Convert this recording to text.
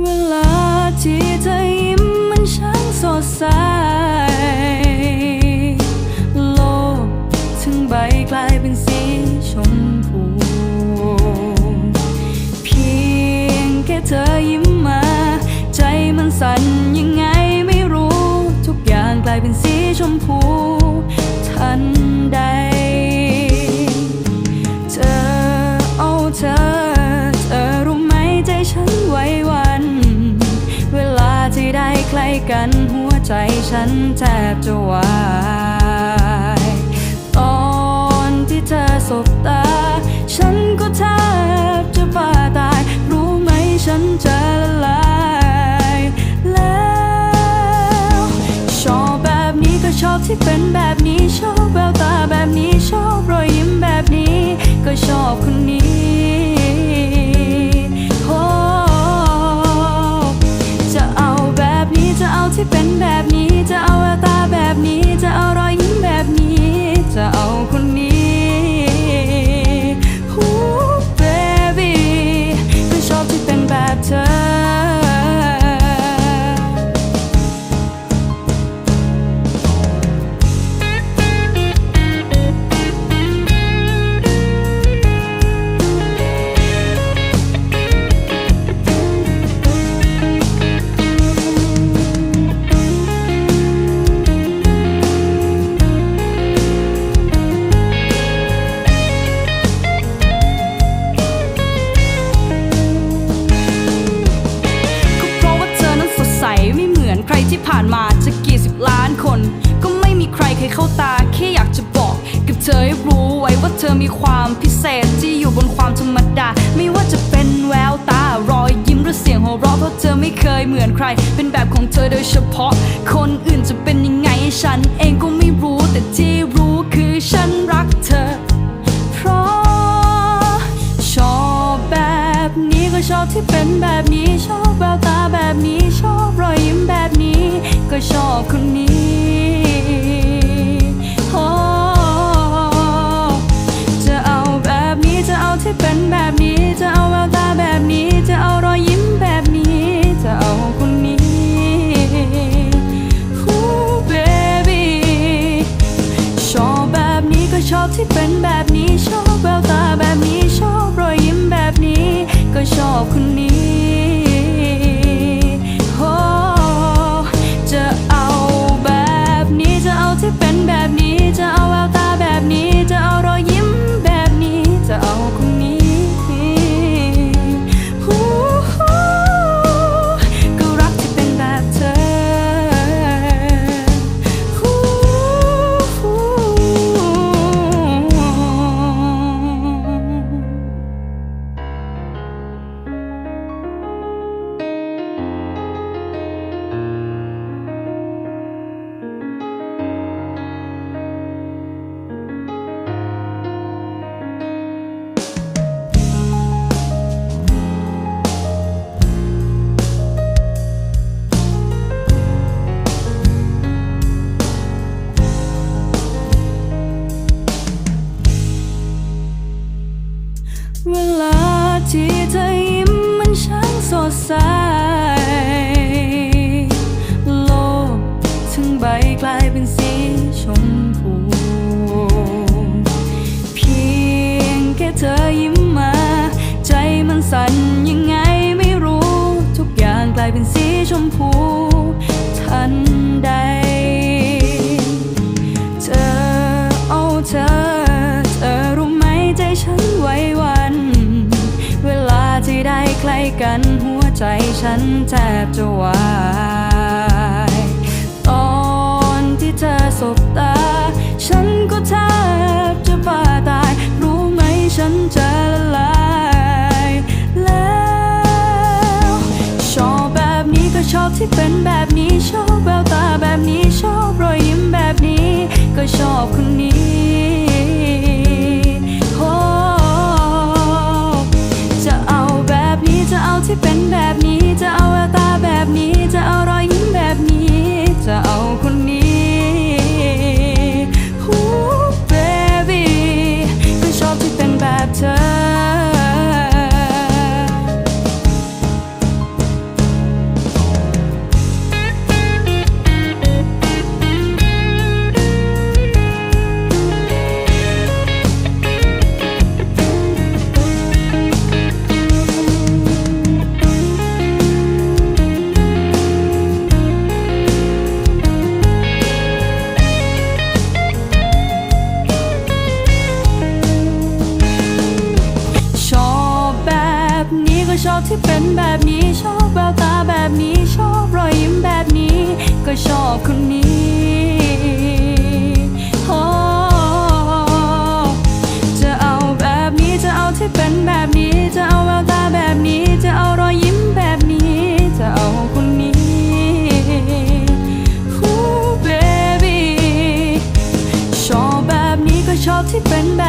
เวลาที่เธอยิ้มมันช่างสดใส โลกทั้งใบกลายเป็นสีชมพู เพียงแค่เธอยิ้มมา ใจมันสั่นยังไงไม่รู้ ทุกอย่างกลายเป็นสีชมพู ทันใด เธอเอาเธอ กันหัวใจฉันแทบจะวายตอนที่เธอสบตา ฉันก็แทบจะบ้าตาย รู้ไหมฉันจะละลายแล้วชอบแบบนี้ก็ชอบที่เป็นแบบนี้ชอบแววตาแบบนี้ชอบรอยยิ้มแบบนี้ ก็ชอบคนนี้ ว่าเธอมีความพิเศษที่อยู่บนความธรรมดา ไม่ว่าจะเป็นแววตารอยยิ้มหรือเสียงหัวเราะเพราะเธอไม่เคยเหมือนใคร เป็นแบบของเธอโดยเฉพาะ คนอื่นจะเป็นยังไงฉันเองก็ไม่รู้แต่ที่รู้คือฉันรักเธอ เพราะชอบแบบนี้ก็ชอบที่เป็นแบบนี้ชอบแววตาแบบนี้ชอบรอยยิ้มแบบนี้ ก็ชอบคนนี้ จะเอาที่เป็นแบบนี้ จะเอาแววตาแบบนี้ จะเอารอยยิ้มแบบนี้ จะเอาคนนี้ชอบแบบนี้ก็ชอบที่เป็นแบบนี้ ชอบแววตา ใส โลกทั้งใบกลายเป็นสีชมพู เพียงแค่เธอยิ้มมา ใจมันสั่นยังไงไม่รู้ ทุกอย่างกลายเป็นสีชมพู ทันใด ใจฉันแทบจะวายตอนที่เธอสบตา ฉันก็แทบจะบ้าตาย รู้ไหมฉันจะละลาย ที่เป็นแบบนี้ ที่เป็น